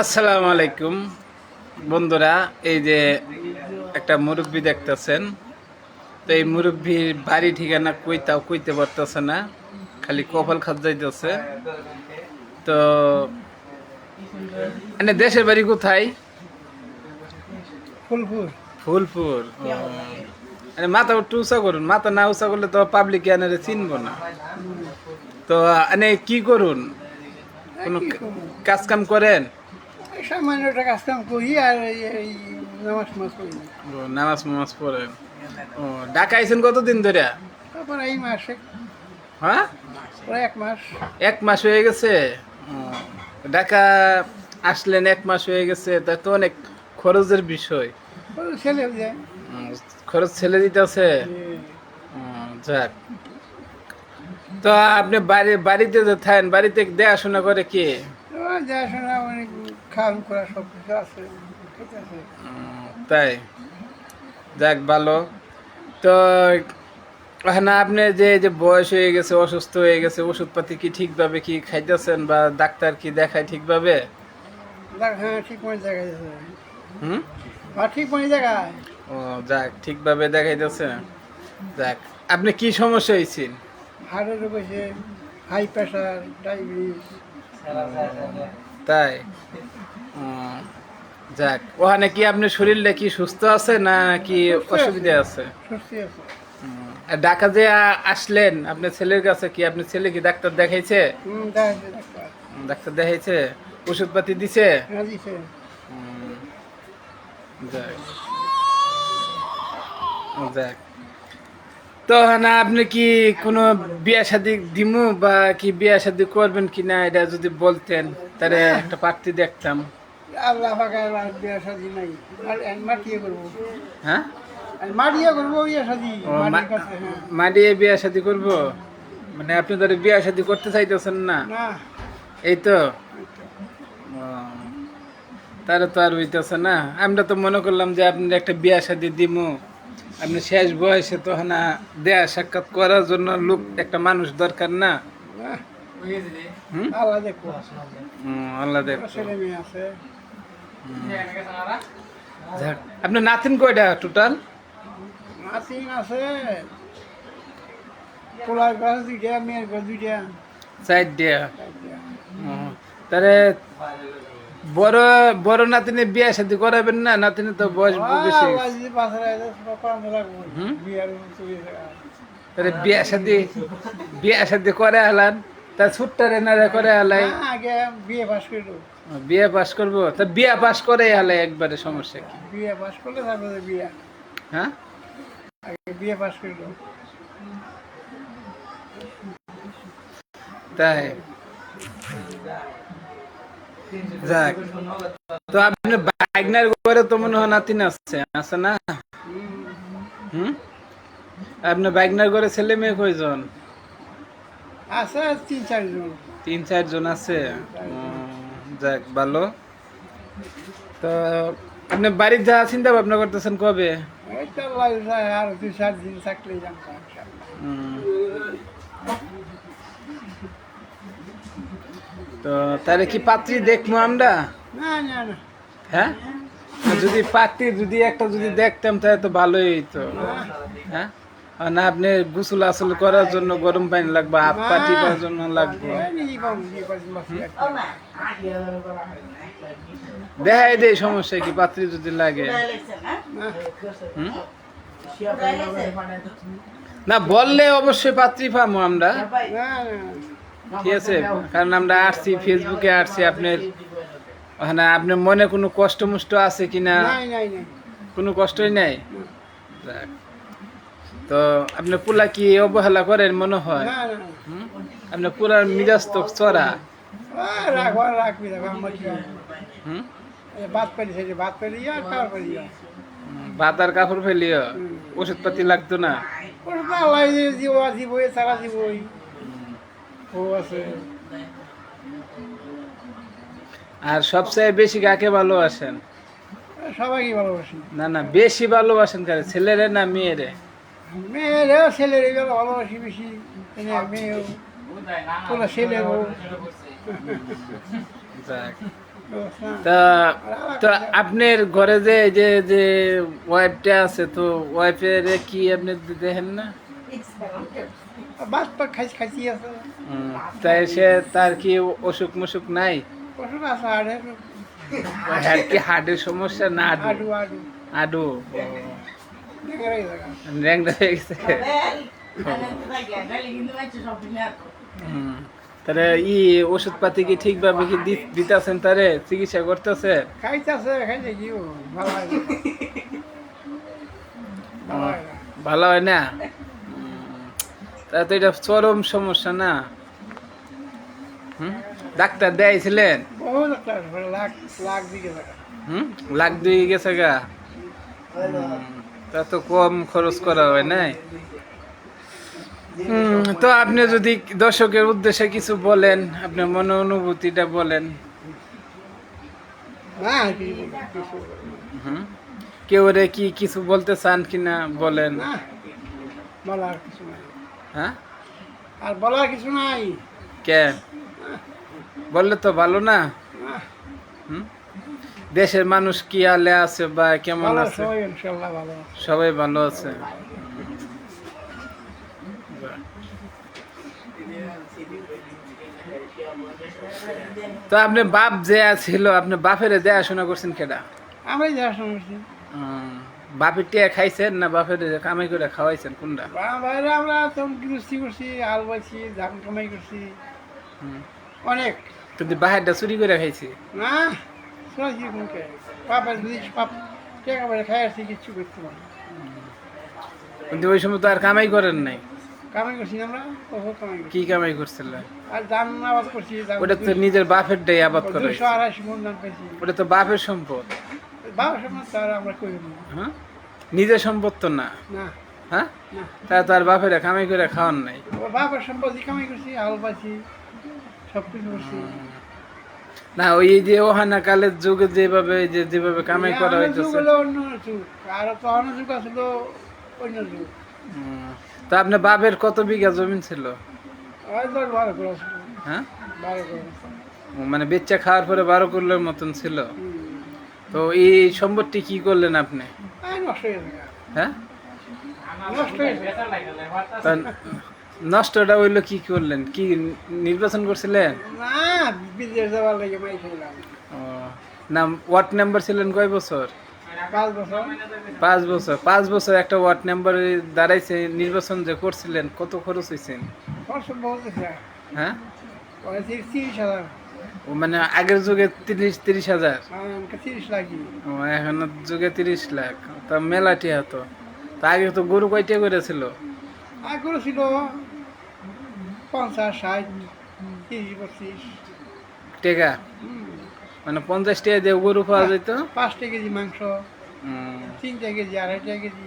আসসালামু আলাইকুম। বন্ধুরা এই যে একটা মুরব্বি দেখতেছেন। তো এই মুরব্বির বাড়ি ঠিকানা কইতাও কইতে পারতেছে না খালি কপাল খাত যাইতেছে। তো মানে দেশের বাড়ি কোথায়? ফুলপুর। ফুলপুর। আরে মাথা একটু উঁচা করুন মাথা না উঁচা করলে তো পাবলিক এনারে চিনবো না। তো মানে কি করুন? কোনো কাজ কাম করেন? সামান্য একটা কাজ কাম করি আর এই- নামাজ মাস করি। নামাজ পড়েন ও ঢাকা আইছেন কতদিন ধরে? তারপর এই মাসে। হ্যাঁ? প্রায় এক মাস। এক মাস হয়ে গেছে? ঢাকা আসলেন এক মাস হয়ে গেছে তা তো অনেক খরচের বিষয়। ছেলে যায় খরচ ছেলে দিতেছে? যাক। তো আপনি বাড়ি বাড়িতে থাকেন বাড়িতে দেখাশোনা করে কি? দেখাশোনা অনেক করা সব কিছু আছে ঠিক আছে। তাই? যাক ভালো। তো না আপনি যে যে বয়স হয়ে গেছে অসুস্থ হয়ে গেছে ওষুধপাতি কি ঠিকভাবে কি খাইতেছেন বা ডাক্তার কি দেখায় ঠিকভাবে? হ্যাঁ ঠিক হুম? ঠিক মনে জায়গায় ও যাক ঠিকভাবে দেখাইতেছে। যাক আপনি কি সমস্যা হয়েছেন হাড়ের রোগ হাই প্রেশার ডায়াবেটিস। তাই? যাক। ওখানে কি আপনার শরীরটা কি সুস্থ আছে না কি অসুবিধা আছে? ঢাকা যে আসলেন আপনার ছেলের কাছে কি আপনার ছেলে কি ডাক্তার দেখাইছে? ডাক্তার। দেখাইছে? ওষুধপাতি দিছে? হ্যাঁ দিছে। যাক। যাক। তো না আপনি কি কোনো বিয়া শাদি দিমু বা কি বিয়া শাদি করবেন কি না এটা যদি বলতেন তাহলে একটা প্রার্থী দেখতাম। আল্লাহ বিয়া শাদি নাই। মাটিয়ে করব। হ্যাঁ? মাটিয়ে করব বিয়া শাদি ও, মাটির মা- কাছে হ্যাঁ। মাডিয়ে বিয়া শাদি করব? মানে আপনি ধরে বিয়া শাদি করতে চাইতেছেন না? এই তো? তাহলে তো আর হইতেছে না। আমরা তো মনে করলাম যে আপনি একটা বিয়া শাদি দিমু। আপনি শেষ বয়সে তো না দেয়া সাক্ষাৎ করার জন্য লোক একটা মানুষ দরকার না? আল্লাহ হুম, আল্লাহ দেখ আপনার নাতিন কয়টা টোটাল নাতিন আছে পোলার গাছ দুইটা মেয়ের গাছ দুইটা। চার দিয়া তাহলে বড় বড় নাতিনে বিয়া শাদি করাবেন না? নাতিনে তো বয়স বেশি। তাহলে বিয়া শাদি বিয়া শাদি করে হালান তা ছুট্টারে নারে করে হালাই আগে বিয়ে পাস করল বিয়ে পাস করব? তা বিয়া পাস করে হলে একবারে সমস্যা কি? বিয়ে পাস করলে তারপরে বিয়া। হ্যাঁ? আগে বিয়ে পাস করল তাই? যাক। তো আপনি বাইকনার ঘরে তো মনে হয় নাতিন আছে আছে না? হুম। আপনার বাইকনার ঘরে ছেলে মেয়ে কয়জন? আছে তিন চারজন। তিন চারজন আছে? যাক, ভালো। তো আপনি বাড়ির যা চিন্তা ভাবনা করতেছেন কবে? তো আর দুই চার দিন উম। তো তাহলে কি পাত্রী দেখব আমরা? হ্যাঁ? যদি পাত্রী যদি একটা যদি দেখতাম তাহলে তো ভালোই হইতো। হ্যাঁ? না আপনি গোসল আসল করার জন্য গরম পানি লাগবে হাত পা টিপার জন্য লাগবে। দেখাই দেয় সমস্যা কি? পাত্রী যদি লাগে। না বললে অবশ্যই পাত্রী পাবো আমরা। না না ঠিক আছে কারণ আমরা আসছি ফেসবুকে আসছি আপনার ওখানে আপনার মনে কোনো কষ্ট মুষ্ট আছে কিনা? কোনো কষ্টই নাই? যাক। তো আপনার পোলা কি অবহেলা করেন মনে হয়? আপনার পুরার মিজাজ তো চড়া রাখবি রাখবা আমার কি হুম? ভাত সেটা ভাত আর ভাত কাপড় ফেলিও? ওষুধপাতি লাগতো না? আল্লাহ জীব জীব ও আছে। আর সবচেয়ে বেশি কাকে ভালোবাসেন? সবাইকে ভালোবাসি। না না বেশি ভালোবাসেন কারে? ছেলেরে না মেয়েরে? মেয়েরেও ছেলের এগুলো ভালোবাসি বেশি মেয়েও তোলা ছেলেও যাক তা তো আপনার ঘরে যে যে যে ওয়াইফটা আছে তো ওয়াইফের কি আপনি দেখেন না? বাদ পা খাইছি আছে। তাই সে তার কি অসুখ মুসুখ নাই? ওষুধ আছে আড়ে আর কি হার্টের সমস্যা না আডু আডু আডু হয়ে গেছে। তাহলে ই ওষুধপাতি কি ঠিকভাবে কি দি- দিতাছেন তারে? চিকিৎসা করতেছে? খাইতেছে খাইতে কি ভালো হয় না। তা তো এটা চরম সমস্যা না? হুম? ডাক্তার দেয়াইছিলেন? বহু ডাক্তার আছে, লাখ লাখ দিকে টাকা হুম? লাখ দুই গেছে গা তা তো কম খরচ করা হয় নাই? হুম, তো আপনি যদি দর্শকের উদ্দেশ্যে কিছু বলেন আপনার মনে অনুভূতিটা বলেন কেউ রে কি কিছু বলতে চান কিনা বলেন। না বলার কিছু নাই। হ্যাঁ? আর বলার কিছু নাই। কে বললে তো ভালো না, হুম? দেশের মানুষ কি আলে আছে বা কেমন আছে? সবাই ভালো সবাই ভালো আছে। তো আপনি বাপ যে ছিল আপনি বাপের দেখাশোনা করছেন কেডা? আমরাই দেখাশোনা করছি। বাপের টিয়া খাইছেন না বাপের কামাই করে খাওয়াইছেন? কোনটা বাইরে আমরা তখন গৃহস্থী করছি আল বাইছি ধান কামাই করছি। অনেক। কিন্তু বাহারটা চুরি করে খাইছি? না। শোনাছি কোনকে পাপা যদি পাপ। টাকা পয়সা খাই আসছি কিচ্ছু করতে পারি। কিন্তু ওই সময় তো আর কামাই করেন নাই। কামাই করছি আমরা বহুত কামাই কি কামাই করছিলেন আর ধান আবাদ করছি ওটা তো নিজের বাপের ডাই আবাদ করে দুশো আড়াইশো মন ধান পাইছি ওটা তো বাপের সম্পদ। বাবা সমাজ তার আমরা করি না। হ্যাঁ? নিজের সম্পদ তো না। না। হ্যাঁ? তা তার বাপের কামাই করে খাওয়ান নাই। বাপের সম্পত্তি কামাই করছি আল পাইছি সব কিছু করছি না ওই যে ওহানা কালের যুগে যেভাবে যে যেভাবে কামাই করা হইতেছে। অন্য যুগ আর তো অন্য যুগ আসছিল অন্য যুগ। তা আপনার বাপের কত বিঘা জমি ছিল? হ্যাঁ? মানে বেচা খাওয়ার পরে বারো করলের মতন ছিল। তো এই সম্পদটি কি করলেন আপনি? হয়ে নষ্টটা হইল কি করলেন? কি নির্বাচন করছিলেন? না বিদেশ যাওয়ার লাগে মাই খেলাম। ও না ওয়ার্ড মেম্বার ছিলেন কয় বছর? পাঁচ বছর। পাঁচ বছর একটা ওয়ার্ড মেম্বার দাঁড়াইছে নির্বাচন যে করছিলেন কত খরচ হয়েছেন হ্যাঁ? ও মানে আগের যুগে তিরিশ তিরিশ হাজার? এখন যুগে তিরিশ লাখ। তা মেলাটি হতো। তা আগে তো গরু কয়টা করেছিল? করেছিল পঞ্চাশ ষাট তিরিশ পঁচিশ টেকা? মানে পঞ্চাশ টাকা দিয়ে গরু পাওয়া যেত পাঁচটা কেজি মাংস তিনটা কেজি আড়াইটা কেজি।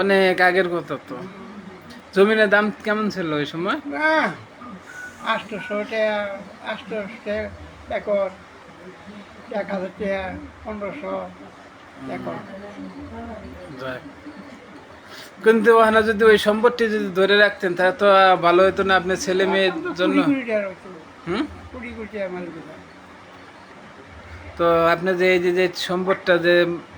অনেক আগের কথা তো। জমিনের দাম কেমন ছিল ওই সময়? না আটশোশো টাকা আটশোশো টাকা একর এক হাজার টাকা পনেরোশো একর। যাক। কিন্তু ওখানে যদি ওই সম্পত্তি যদি ধরে রাখতেন তাহলে তো ভালো হতো না আপনার ছেলে মেয়ের জন্য। হুম। তো আপনি যে এই যে সম্পদটা যে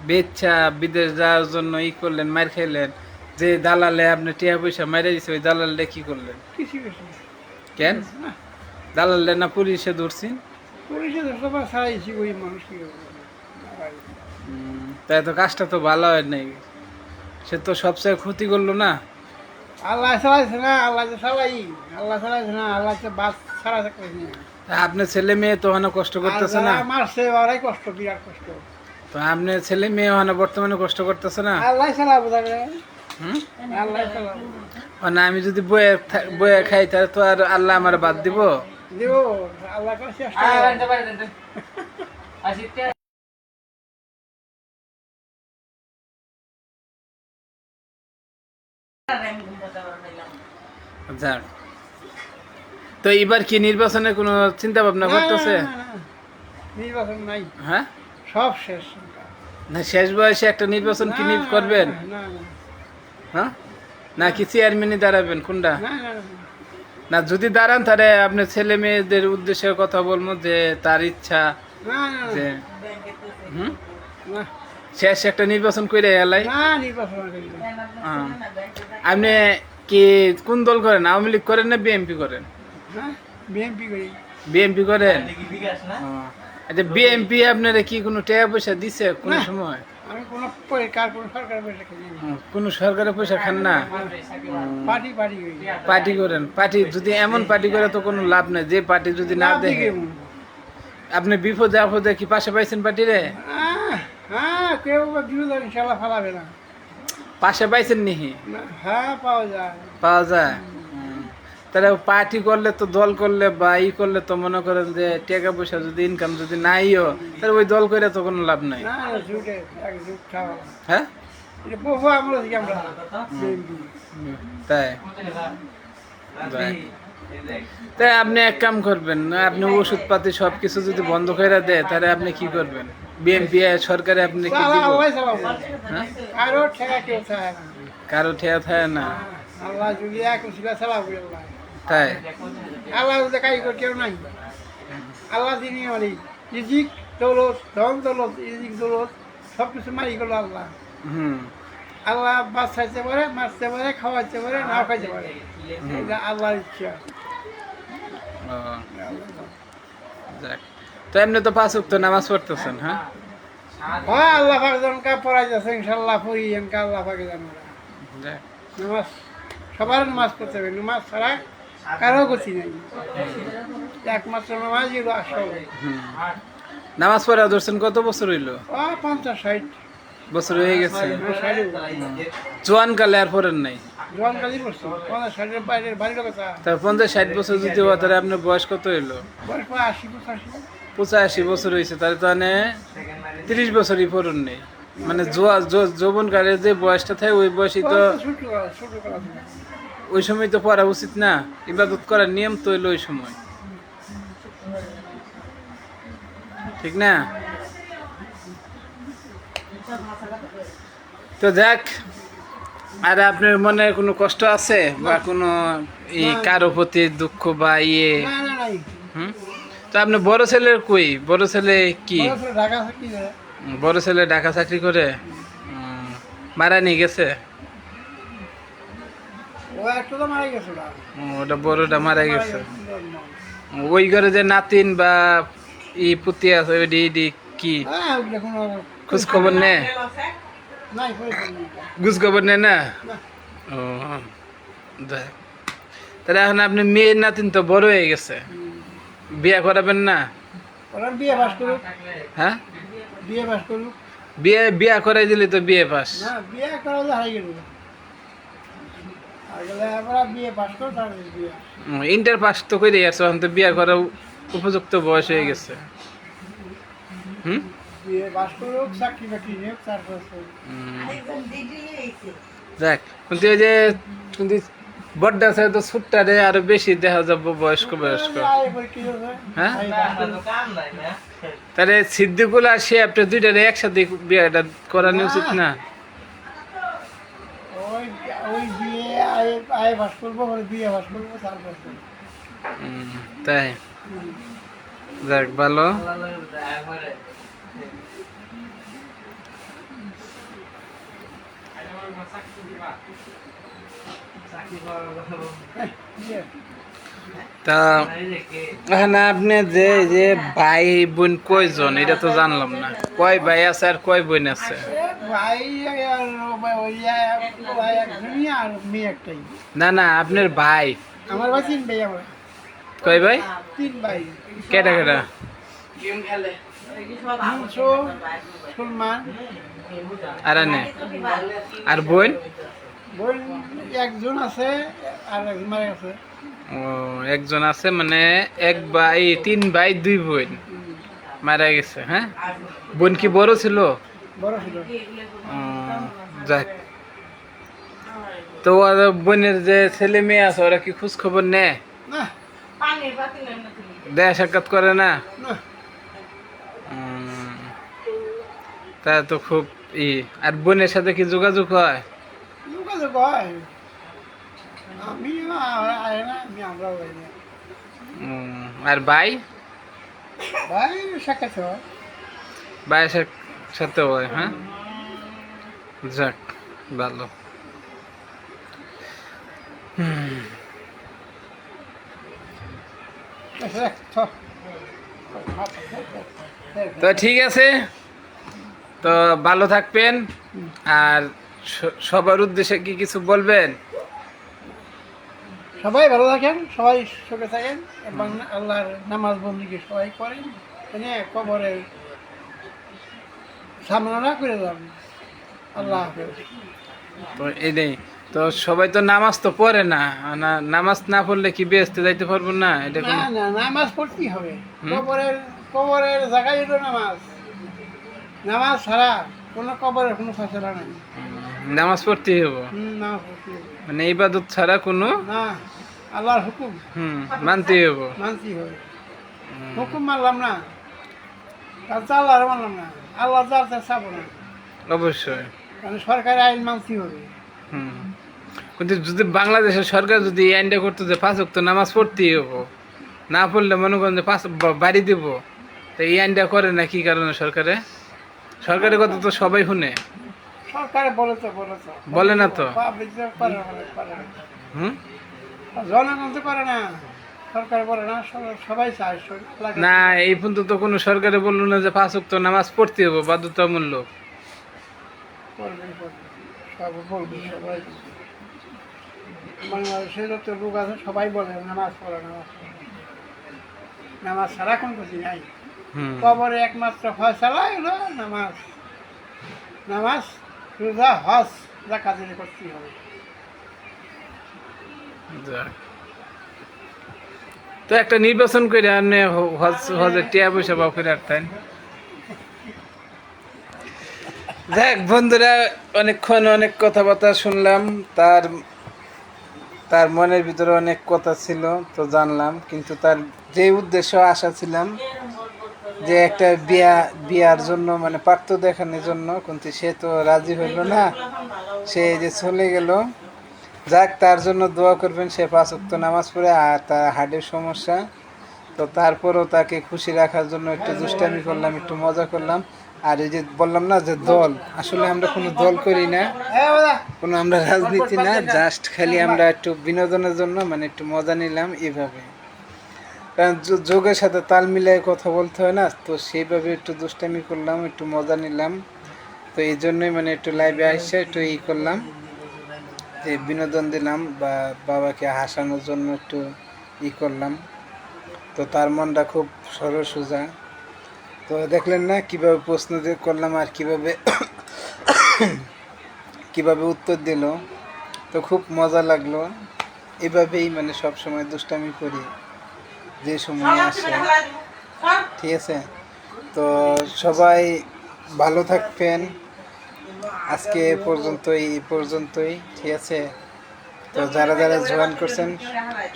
বেচা বিদেশ যাওয়ার জন্য ই করলেন মার খাইলেন যে দালালে আপনি টিয়া পয়সা মাইরে দিছে ওই দালালে কি করলেন? কেন? দালালে না। পুলিশে ধরছেন? পুলিশে তো সবার ওই মানুষ কি তাই তো কাজটা তো ভালো হয় নাই। সে তো সবচেয়ে ক্ষতি করল না আল্লাহ চালাইছে না আল্লাহ তো চালাই আল্লাহ চালাইছে না আল্লাহ তো বাস ছাড়া থাকবে না আপনার ছেলে মেয়ে তো ওখানে কষ্ট করতেছে না মারছে ওরাই কষ্ট বিরাট কষ্ট তো আপনার ছেলে মেয়ে ওখানে বর্তমানে কষ্ট করতেছে না আল্লাহ চালাবো তাকে না আমি যদি বয়ে বয়ে খাই তাহলে তো আর আল্লাহ আমার বাদ দিব দিব আল্লাহ তো এবার কি নির্বাচনে কোনো চিন্তা ভাবনা করতেছে। নির্বাচন নাই। হ্যাঁ? সব শেষ। না শেষ বয়সে একটা নির্বাচন কি করবেন? হ্যাঁ? না কি চেয়ারম্যানই দাঁড়াবেন কোনটা? না যদি দাঁড়ান তাহলে আপনার ছেলে মেয়েদের উদ্দেশ্যে কথা বলব যে তার ইচ্ছা যে হুম? শেষ একটা নির্বাচন করে এলাই। না নির্বাচন। আপনি কি কোন দল করেন? আওয়ামী লীগ করেন না বিএনপি করেন? হ্যাঁ বিএমপি করি। বিএনপি করেন? ও, আচ্ছা বিএনপি আপনারা কি কোনো টাকা পয়সা দিছে কোন সময়? আমি কোনো সরকারের পয়সা খান না? পার্টি পার্টি করি। পার্টি করেন। পার্টি যদি এমন পার্টি করে তো কোনো লাভ নাই। যে পার্টি যদি না দেখে। হয়। আপনি বিপদে আপদে কি পাশে পাইছেন পার্টিরে? আহ, হ্যাঁ কেউ বা বিরোধ ইনশাল্লাহ ফালাবে না। পাশে পাইছেন নিহি হ্যাঁ পাওয়া যায়। পাওয়া যায়? তাহলে পার্টি করলে তো দল করলে বা ই করলে তো মনে করেন যে টাকা পয়সা যদি ইনকাম যদি নাইও তাহলে ওই দল করে তো কোনো লাভ নাই। হ্যাঁ? তাই? তাই আপনি এক কাম করবেন আপনি ওষুধ পাতি সব কিছু যদি বন্ধ করে দেয় তাহলে আপনি কি করবেন? বিএনপি সরকারে আপনি কি হ্যাঁ? কারও ঠেয়া থাকে না। তাই? আল্লাহ কারিগর কেউ নাই। আল্লাহ তিনি মালিক ইজিক দৌলত ধন দৌলত ইজিক দৌলত সব কিছু মালিক হলো আল্লাহ। হুম। আল্লাহ খাইতে পারে মারতে পারে খাওয়াইতে পারে নাও খাইতে পারে। আল্লাহর ইচ্ছা। যাক। তো এমনি তো পাঁচ উক্ত নামাজ পড়তেছেন হ্যাঁ? হ্যাঁ আল্লাহ পাক জনকা পড়াই যাচ্ছে ইনশাল্লাহ পড়ি এনকা আল্লাহ পাকে জানো নামাজ সবার নামাজ পড়তে হবে নামাজ ছাড়া কারও গতি নেই। একমাত্র নামাজ এগুলো আসল। নামাজ পড়া ধরছেন কত বছর হইল? পঞ্চাশ ষাট। বছর হয়ে গেছে। জোয়ান কালে আর পড়েন নাই? তার পঞ্চাশ ষাট বছর যদি তাহলে আপনার বয়স কত হইল? বয়স আশি পঁচাশি। পঁচাশি বছর হয়েছে তাহলে তো মানে তিরিশ বছরই পড়ুন নেই। মানে জোয়া যৌবন কালের যে বয়সটা থাকে ওই বয়সই তো ওই সময় তো পড়া উচিত না ইবাদত করার নিয়ম তো হইল ওই সময়। ঠিক না? তো যাক আর আপনার মনে কোনো কষ্ট আছে? বা কোনো এই কারও প্রতি দুঃখ বা ইয়ে? হুম? তো আপনি বড় ছেলের কই? বড় ছেলে কি? বড় ছেলে ঢাকা চাকরি করে। মারা নিয়ে গেছে? ওটা। বড়টা মারা গেছে। ওই ঘরে যে নাতিন বা ই পুতি আছে ওইডি ইডি কি? হ্যাঁ খোঁজ খবর নে। খোঁজ খবর নে না। ও তাহলে এখন আপনি মেয়ের নাতিন তো বড় হয়ে গেছে। বিয়ে করাবেন না? ওরা বিয়ে পাস করুক। হ্যাঁ? বিয়ে পাস করুক। বিয়ে বিয়ে করাই দিলে তো বিয়ে পাস। না বিয়ে করা হলে গেল। আর গেলে আমরা বিয়ে পাস করো ইন্টার পাস তো করে এখন তো বিয়ে করার উপযুক্ত বয়স হয়ে গেছে। হুম? যাক কিন্তু ওই যে বড্ডা আছে তো ছুট্টারে আরও বেশি দেখা যাব বয়স্ক বয়স্ক। হ্যাঁ? তাহলে সিদ্দিকুল আর সে আপনার দুইটারে একসাথে বিয়েটা করানো উচিত না? তাই। যাক, ভালো। বিয়ে তা এখানে আপনি যে যে ভাই বোন কয়জন এটা তো জানলাম না। কয় ভাই আছে আর কয় বোন আছে? না না আপনার ভাই। আমার ভাই তিন ভাই আমার কয় ভাই? তিন ভাই কেটা কেটা মুনসো সুলমান আর আর বোন? একজন আছে আর একজন মারা গেছে। ও একজন আছে মানে এক ভাই তিন ভাই দুই বোন মারা গেছে হ্যাঁ? বোন কি বড় ছিল? বড় ছিল। যাক। তো বোনের যে ছেলে মেয়ে আছে ওরা কি খোঁজ খবর নেয়? দেয়া সাক্ষাৎ করে না? তা তো খুব ই। আর বোনের সাথে কি যোগাযোগ হয়? যোগাযোগ হয় আমি আমি আমরাও যাই না। আর ভাই? ভাই সাক্ষাৎ হয়। বায়াসের সাথে হয় হ্যাঁ? যাক ভালো। তো ঠিক আছে। তো ভালো থাকবেন। আর সবার উদ্দেশ্যে কি কিছু বলবেন? সবাই ভালো থাকেন সবাই সুখে থাকেন এবং আল্লাহর নামাজ বন্দিকে সবাই করেন এনে কবরে সামনা না করে যান আল্লাহ হাফেজ। তো এটাই তো সবাই তো নামাজ তো পড়ে না না- নামাজ না পড়লে কি বেসতে যাইতে পারব না? এটা না না নামাজ পড়তেই হবে? কবরের কবরের জায়গায় নামাজ। নামাজ ছাড়া কোনো কবরের কোনো ফসলা নাই। নামাজ পড়তেই হব মানে ইবাদত ছাড়া কোনো না আল্লাহর হুকুম। হুম মানতেই হব মানতেই হবে হুকুম মানলাম না। তো আল্লাহর মানলাম না। আল্লাহ যার তার চাবো না। অবশ্যই। মানে সরকারি আইন মানতেই হবে। হুম। কিন্তু যদি বাংলাদেশের সরকার যদি এই আইনটা করতো যে পাঁচ ওয়াক্ত নামাজ পড়তেই হব না পড়লে মনে করেন যে পাঁচ বাড়ি দিব তো এই আইনটা করে না কি কারণে সরকারে? সরকারের কথা তো সবাই শুনে। সরকারে বলে তো বলে তো? বলে না তো। হুম? জনগণ তো করে না। সরকার বলে না সবাই- চায় না এই পর্যন্ত তো কোনো সরকারে বলল না যে পাঁচ নামাজ পড়তে হব বাধ্যতামূলক। যত লোক আছে সবাই বলে নামাজ পড়ে নামাজ নামাজ ছাড়া কোন কিছু নাই। কবরে একমাত্র নামাজ। নামাজ রোজা, হজ যা কাজে করতেই হবে। যাক। তো একটা নির্বাচন করে আপনি হ- হজ টিয়া পয়সা বাপ করে রাখতেন দেখ বন্ধুরা, অনেকক্ষণ অনেক কথাবার্তা শুনলাম। তার তার মনের ভিতরে অনেক কথা ছিল, তো জানলাম। কিন্তু তার যে উদ্দেশ্য আশা ছিলাম যে একটা বিয়া, বিয়ার জন্য মানে পাত্র দেখানোর জন্য, কিন্তু সে তো রাজি হইল না। সে যে চলে গেল। যাক, তার জন্য দোয়া করবেন, সে পাঁচ ওয়াক্ত নামাজ পড়ে, আর তার হার্টের সমস্যা। তো তারপরও তাকে খুশি রাখার জন্য একটু দুষ্টামি করলাম, একটু মজা করলাম। আর এই যে বললাম না যে দল, আসলে আমরা কোনো দল করি না। কোনো আমরা রাজনীতি না জাস্ট খালি আমরা একটু বিনোদনের জন্য মানে একটু মজা নিলাম এইভাবে কারণ যোগের সাথে তাল মিলিয়ে কথা বলতে হয় না, তো সেইভাবে একটু দুষ্টামি করলাম, একটু মজা নিলাম। তো এই জন্যই মানে একটু লাইভে আসছে একটু ই করলাম, যে বিনোদন দিলাম বা বাবাকে হাসানোর জন্য একটু ই করলাম। তো তার মনটা খুব সরল সোজা। তো দেখলেন না কীভাবে প্রশ্ন দিয়ে করলাম আর কীভাবে কীভাবে উত্তর দিল, তো খুব মজা লাগল। এভাবেই মানে সব সময় দুষ্টামি করি। যে সময় আসে। ঠিক আছে? তো সবাই ভালো থাকবেন। আজকে পর্যন্তই পর্যন্তই, ঠিক আছে? তো যারা যারা জয়েন করছেন,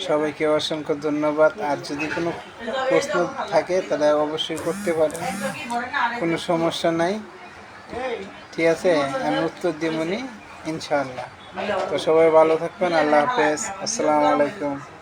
সবাইকে অসংখ্য ধন্যবাদ। আর যদি কোনো প্রশ্ন থাকে, তাহলে অবশ্যই করতে পারেন। কোনো সমস্যা নাই। ঠিক আছে? আমি উত্তর দিবনি, ইনশাআল্লাহ। তো সবাই ভালো থাকবেন। আল্লাহ হাফেজ। আসসালামু আলাইকুম।